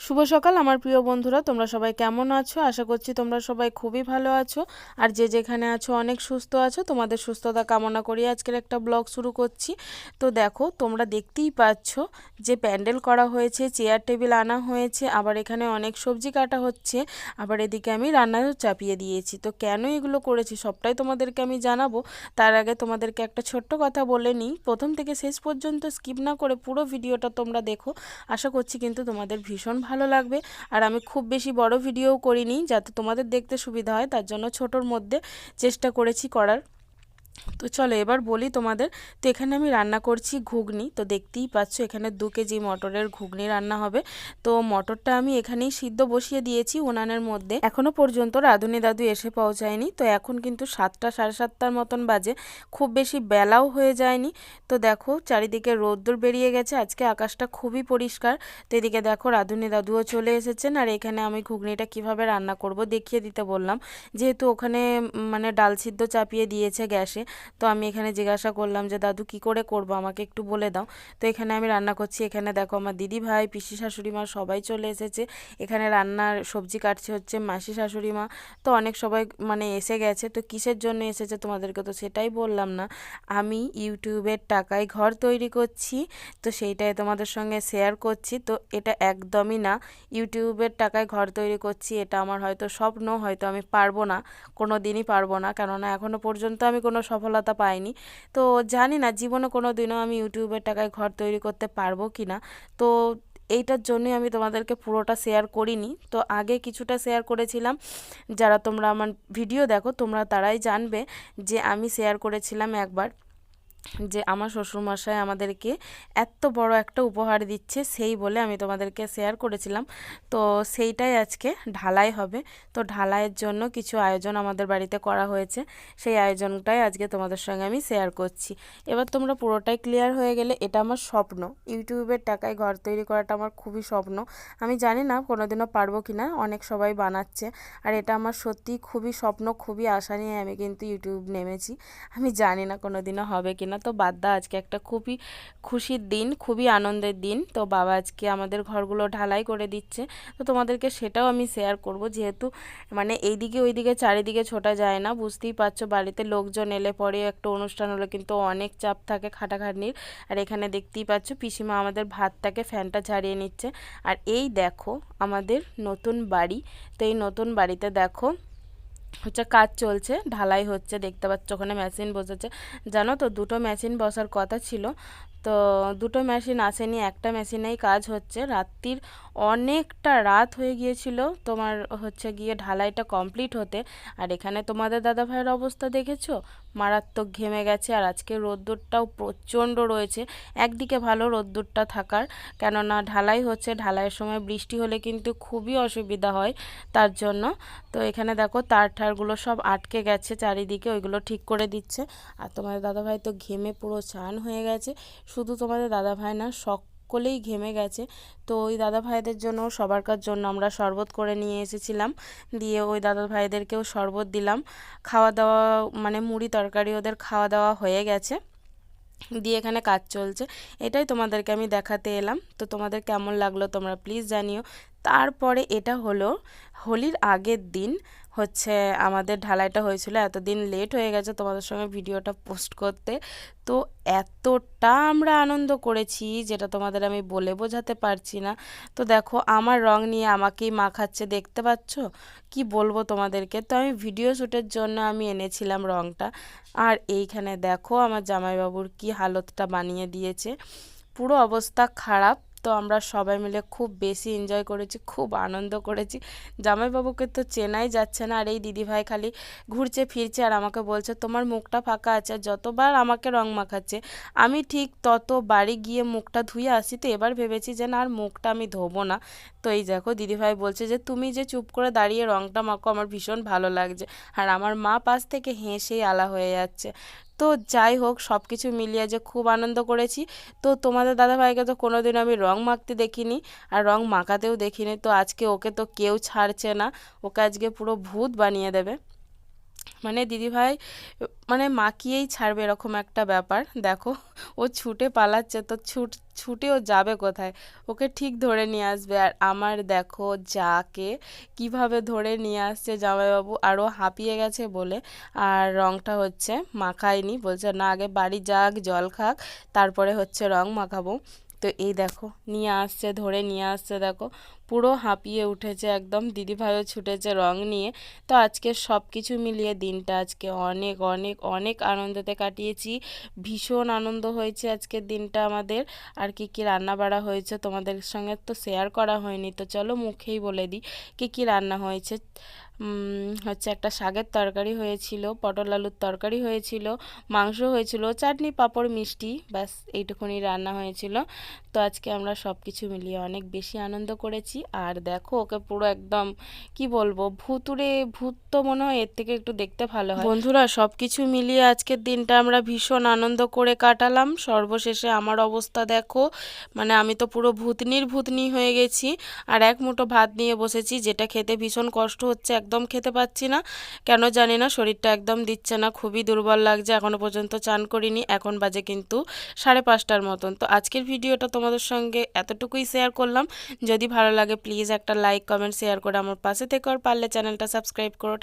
শুভ সকাল, আমার প্রিয় বন্ধুরা, তোমরা সবাই কেমন আছো? আশা করছি তোমরা সবাই খুবই ভালো আছো। আর যে যেখানে আছো, অনেক সুস্থ আছো। তোমাদের সুস্থতা কামনা করি আজকের একটা ব্লগ শুরু করছি। তো দেখো, তোমরা দেখতেই পাচ্ছ যে প্যান্ডেল করা হয়েছে, চেয়ার টেবিল আনা হয়েছে, আবার এখানে অনেক সবজি কাটা হচ্ছে, আবার এদিকে আমি রান্নাও চাপিয়ে দিয়েছি। তো কেন এগুলো করেছি সবটাই তোমাদেরকে আমি জানাব। তার আগে তোমাদেরকে একটা ছোট্ট কথা বলে নিই। প্রথম থেকে শেষ পর্যন্ত স্কিপ না করে পুরো ভিডিওটা তোমরা দেখো। আশা করছি কিন্তু তোমাদের ভীষণ ভালো লাগবে। আর আমি খুব বেশি বড় ভিডিও করিনি যাতে তোমাদের দেখতে সুবিধা হয়। তার জন্য ছোটোর মধ্যে চেষ্টা করেছি করার। তো চলো এবার বলি তোমাদের। তো এখানে আমি রান্না করছি ঘুগনি। তো দেখতেই পাচ্ছ, এখানে দু কেজি মটরের ঘুগনি রান্না হবে। তো মটরটা আমি এখানেই সিদ্ধ বসিয়ে দিয়েছি উনানের মধ্যে। এখনও পর্যন্ত রাঁধুনি দাদু এসে পৌঁছায়নি। তো এখন কিন্তু সাতটা, সাড়ে সাতটার মতন বাজে। খুব বেশি বেলাও হয়ে যায়নি। তো দেখো, চারিদিকে রোদ্দুর বেরিয়ে গেছে। আজকে আকাশটা খুবই পরিষ্কার। তো এদিকে দেখো, রাঁধুনি দাদুও চলে এসেছেন। আর এখানে আমি ঘুগনিটা কীভাবে রান্না করব দেখিয়ে দিতে বললাম। যেহেতু ওখানে মানে ডাল সিদ্ধ চাপিয়ে দিয়েছে গ্যাসে। তো আমি এখানে জিজ্ঞাসা করলাম যে, দাদু, কি করে করব? আমাকে একটু বলে দাও। তো এখানে আমি রান্না করছি। এখানে দেখো আমার দিদি ভাই, পিসি শাশুড়ি মা সবাই চলে এসেছে। এখানে রান্নার সবজি কাটছে হচ্ছে মাসি শাশুড়ি মা। তো অনেক সবাই মানে এসে গেছে। তো কিসের জন্য এসেছে তোমাদেরকে তো সেটাই বললাম না। আমি ইউটিউবের টাকায় ঘর তৈরি করছি। তো সেইটাই তোমাদের সঙ্গে শেয়ার করছি। তো এটা একদমই না। ইউটিউবের টাকায় ঘর তৈরি করছি। এটা আমার হয়তো স্বপ্ন, হয়তো আমি পারব না। কোনো দিনই পারব না। কেননা এখনও পর্যন্ত আমি কোনো সফলতা পাইনি। তো জানি না, জীবনে কোনো দিনও আমি ইউটিউবের টাকায় ঘর তৈরি করতে পারব কি না তো এইটার জন্যই আমি তোমাদেরকে পুরোটা শেয়ার করিনি। তো আগে কিছুটা শেয়ার করেছিলাম। যারা তোমরা আমার ভিডিও দেখো, তোমরা তারাই জানবে যে আমি শেয়ার করেছিলাম একবার। যে আমার শ্বশুরমশাই আমাদেরকে এত বড় একটা উপহার দিচ্ছে, সেই বলে আমি তোমাদেরকে শেয়ার করেছিলাম। তো সেইটাই আজকে ঢালাই হবে। তো ঢালাইয়ের জন্য কিছু আয়োজন আমাদের বাড়িতে করা হয়েছে। সেই আয়োজনটাই আজকে তোমাদের সঙ্গে আমি শেয়ার করছি। এবার তোমরা পুরোটাই ক্লিয়ার হয়ে গেলে এটা আমার স্বপ্ন। ইউটিউবের টাকায় ঘর তৈরি করাটা আমার খুবই স্বপ্ন। আমি জানি না কোনোদিনও পারব কি না অনেক সবাই বানাচ্ছে। আর এটা আমার সত্যি খুবই স্বপ্ন, খুবই আশা নিয়ে আমি কিন্তু ইউটিউব নেমেছি। আমি জানি না কোনোদিনও হবে কি না না তো বাদ দা আজকে একটা খুবই খুশির দিন, খুবই আনন্দের দিন। তো বাবা আজকে আমাদের ঘরগুলো ঢালাই করে দিচ্ছে। তো তোমাদেরকে সেটাও আমি শেয়ার করব, যেহেতু মানে এইদিকে ওইদিকে চারিদিকে ছোটা যায় না, বুঝতেই পারছ। বাড়িতে লোকজন এলে পরে একটা অনুষ্ঠান হলে কিন্তু অনেক চাপ থাকে খাটাখাটনির। আর এখানে দেখতেই পাচ্ছ, পিসিমা আমাদের ভাতটাকে ফ্যানটা ঝাড়িয়ে নিচ্ছে। আর এই দেখো আমাদের নতুন বাড়ি। তো এই নতুন বাড়িতে দেখো হচ্ছে কাজ চলছে, ঢালাই হচ্ছে, দেখতে পাচ্ছ ওখানে মেশিন বসেছে। জানো তো, দুটো মেশিন বসার কথা ছিল। তো দুটো মেশিন আসেনি, একটা মেশিনেই কাজ হচ্ছে। রাত্রির অনেকটা রাত হয়ে গিয়েছিল, তোমার হচ্ছে গিয়ে ঢালাইটা কমপ্লিট হতে। আর এখানে তোমাদের দাদা ভাইয়ের অবস্থা দেখেছ? মারাত্মক ঘেমে গেছে, আর আজকে রোদ্দুরটাও প্রচণ্ড রয়েছে। একদিকে ভালো রোদ্দুরটা থাকার, কেননা ঢালাই হচ্ছে, ঢালাইয়ের সময় বৃষ্টি হলে কিন্তু খুবই অসুবিধা হয় তার জন্য। তো এখানে দেখো তার ঠারগুলো সব আটকে গেছে, চারিদিকে ওইগুলো ঠিক করে দিচ্ছে। আর তোমাদের দাদাভাই তো ঘেমে পুরো চান হয়ে গেছে। শুধু তোমাদের দাদা ভাই না, সকলেই ঘেমে গেছে। তো ওই দাদা ভাইদের জন্য, সবারকার জন্য আমরা শরবত করে নিয়ে এসেছিলাম। দিয়ে ওই দাদা ভাইদেরকেও শরবত দিলাম। খাওয়া দাওয়া মানে মুড়ি তরকারি ওদের খাওয়া দাওয়া হয়ে গেছে। দিয়ে এখানে কাজ চলছে। এটাই তোমাদেরকে আমি দেখাতে এলাম। তো তোমাদের কেমন লাগল তোমরা প্লিজ জানিও। তারপরে এটা হলো হোলির আগের দিন। হচ্ছে আমাদের ঢালাইটা হয়েছিল, এতদিন লেট হয়ে গেছে তোমাদের সঙ্গে ভিডিওটা পোস্ট করতে। তো এতটা আমরা আনন্দ করেছি যেটা তোমাদের আমি বলে বোঝাতে পারছি না। তো দেখো, আমার রং নিয়ে আমাকেই মাখাচ্ছে দেখতে পাচ্ছ? কি বলব তোমাদেরকে? তো আমি ভিডিও শ্যুটের জন্য আমি এনেছিলাম রংটা। আর এইখানে দেখো আমার জামাইবাবুর কি হালতটা বানিয়ে দিয়েছে। পুরো অবস্থা খারাপ। তো আমরা সবাই মিলে খুব বেশি এনজয় করেছি, খুব আনন্দ করেছি। জামাইবাবুকে তো চেনাই যাচ্ছে না, আর এই দিদিভাই খালি ঘুরছে, ফিরছে আর আমাকে বলছে, তোমার মুখটা ফাঁকা আছে আর যতবার আমাকে রং মাখাচ্ছে, আমি ঠিক তত বাড়ি গিয়ে মুখটা ধুয়ে আসি তো। এবার ভেবেছি যে না, আর মুখটা আমি ধোবো না। তো এই দেখো, দিদিভাই বলছে যে, তুমি যে চুপ করে দাঁড়িয়ে রংটা মাখো, আমার ভীষণ ভালো লাগছে। আর আমার মা পাশ থেকে হেসেই আলা হয়ে যাচ্ছে। তো যাই হোক সব কিছু মিলিয়ে যে খুব আনন্দ করেছি। তো তোমাদের দাদাভাইকে তো কোনো দিন আমি রং মাখতে দেখিনি আর রং মাখাতেও দেখিনি। তো আজকে ওকে তো কেউ ছাড়ছে না। ওকে আজকে পুরো ভূত বানিয়ে দেবে। মানে দিদিভাই মানে মাখিয়েই ছাড়বে এরকম একটা ব্যাপার। দেখো, ও ছুটে পালাচ্ছে তো ছুট, ছুটে ও যাবে কোথায়? ওকে ঠিক ধরে নিয়ে আসবে। আর আমার দেখো, যাকে কীভাবে ধরে নিয়ে আসছে জামাইবাবু আরও হাঁপিয়ে গেছে বলে। আর রঙটা হচ্ছে মাখায়নি, বলছে, না, আগে বাড়ি যাক, জল খাক, তারপরে হচ্ছে রং মাখাবো। তো এই দেখো, নিয়ে আসছে, ধরে নিয়ে আসছে, দেখো। পুরো হাঁপিয়ে উঠেছে, একদম দিদিভাইও ছুটেছে রং নিয়ে। তো আজকে সব কিছু মিলিয়ে দিনটা আজকে অনেক অনেক অনেক আনন্দতে কাটিয়েছি। ভীষণ আনন্দ হয়েছে আজকের দিনটা আমাদের। আর কি কি রান্না বাড়া হয়েছে তোমাদের সঙ্গে তো শেয়ার করা হয়নি। তো চলো মুখেই বলে দিই, কী কী রান্না হয়েছে? হচ্ছে একটা শাকের তরকারি হয়েছিল, পটল আলুর তরকারি হয়েছিল, মাংস হয়েছিল, চাটনি, পাঁপড়, মিষ্টি, ব্যাস, এইটুকুনি রান্না হয়েছিল। তো আজকে আমরা সব কিছু মিলিয়ে অনেক বেশি আনন্দ করেছি। আর দেখো, ওকে পুরো একদম, কি বলব ভুতুরে ভূত তো মনে হয় এর থেকে একটু দেখতে ভালো হয়। বন্ধুরা সব কিছু মিলিয়ে আজকের দিনটা আমরা ভীষণ আনন্দ করে কাটালাম। সর্বশেষে আমার অবস্থা দেখো মানে আমি তো পুরো ভূতনির ভূতনি হয়ে গেছি। আর এক মুঠো ভাত নিয়ে বসেছি, যেটা খেতে ভীষণ কষ্ট হচ্ছে, একদম খেতে পাচ্ছি না। কেন জানি না, শরীরটা একদম দিচ্ছে না, খুবই দুর্বল লাগছে এখনও পর্যন্ত চান করিনি, এখন বাজে কিন্তু সাড়ে পাঁচটার মতন। তো আজকের ভিডিওটা তোমাদের সঙ্গে এতটুকুই শেয়ার করলাম। যদি ভালো লাগে প্লিজ একটা লাইক কমেন্ট শেয়ার করে আমার পাশে থেকে আর পারলে চ্যানেলটা সাবস্ক্রাইব করো।